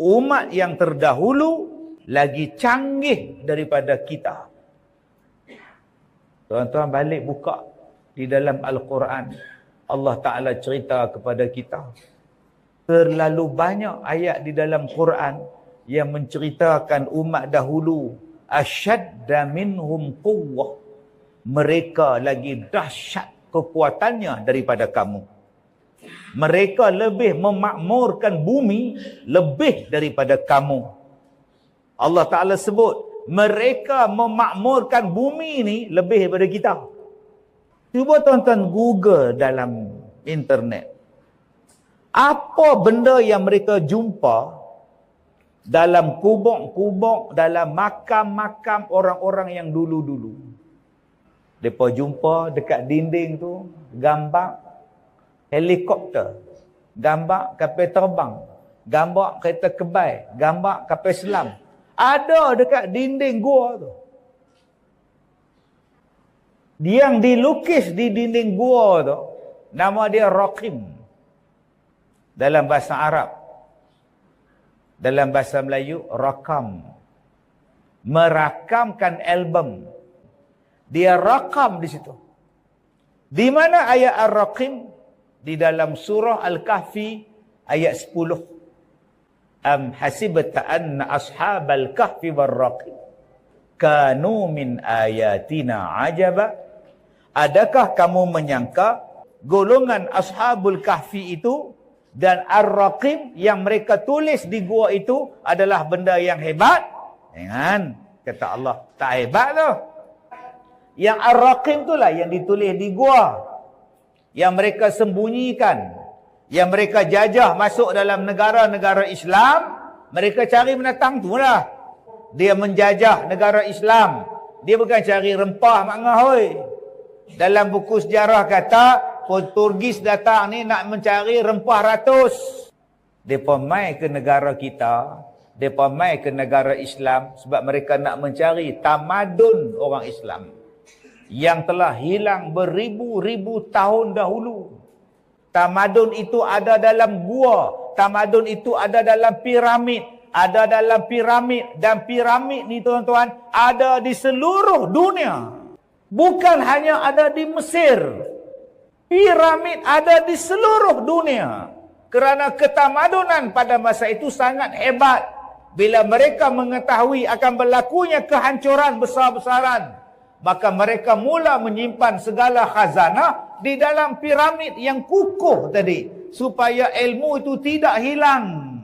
umat yang terdahulu lagi canggih daripada kita. Tuan-tuan balik buka di dalam Al-Quran. Allah Ta'ala cerita kepada kita. Terlalu banyak ayat di dalam Quran yang menceritakan umat dahulu. Asyadda minhum quwwah. Mereka lagi dahsyat kekuatannya daripada kamu. Mereka lebih memakmurkan bumi lebih daripada kamu. Allah Ta'ala sebut, mereka memakmurkan bumi ini lebih daripada kita. Cuba tonton Google dalam internet. Apa benda yang mereka jumpa dalam kubuk-kubuk, dalam makam-makam orang-orang yang dulu-dulu. Mereka jumpa dekat dinding tu, gambar helikopter, gambar kapal terbang, gambar kereta kebai, gambar kapal selam. Ada dekat dinding gua tu. Yang dilukis di dinding gua tu, nama dia Raqim. Dalam bahasa Arab. Dalam bahasa Melayu, Rakam. Merakamkan album. Dia rakam di situ. Di mana ayat Ar-Raqim? Di dalam surah Al-Kahfi ayat 10. Am hasibta anna ashabal kahfi warraqi kanu min ayatina ajaba? Adakah kamu menyangka golongan ashabul kahfi itu dan ar-raqim yang mereka tulis di gua itu adalah benda yang hebat? Jangan. Kata Allah, tak hebat tu. Yang ar-raqim itulah yang ditulis di gua yang mereka sembunyikan, yang mereka jajah masuk dalam negara-negara Islam, mereka cari menatang tu lah. Dia menjajah negara Islam. Dia bukan cari rempah mak ngahoi. Dalam buku sejarah kata, Portugis datang ni nak mencari rempah ratus. Mereka mai ke negara kita, mereka mai ke negara Islam sebab mereka nak mencari tamadun orang Islam yang telah hilang beribu-ribu tahun dahulu. Tamadun itu ada dalam gua. Tamadun itu ada dalam piramid. Ada dalam piramid. Dan piramid ni tuan-tuan ada di seluruh dunia. Bukan hanya ada di Mesir. Piramid ada di seluruh dunia. Kerana ketamadunan pada masa itu sangat hebat. Bila mereka mengetahui akan berlakunya kehancuran besar-besaran maka mereka mula menyimpan segala khazanah di dalam piramid yang kukuh tadi supaya ilmu itu tidak hilang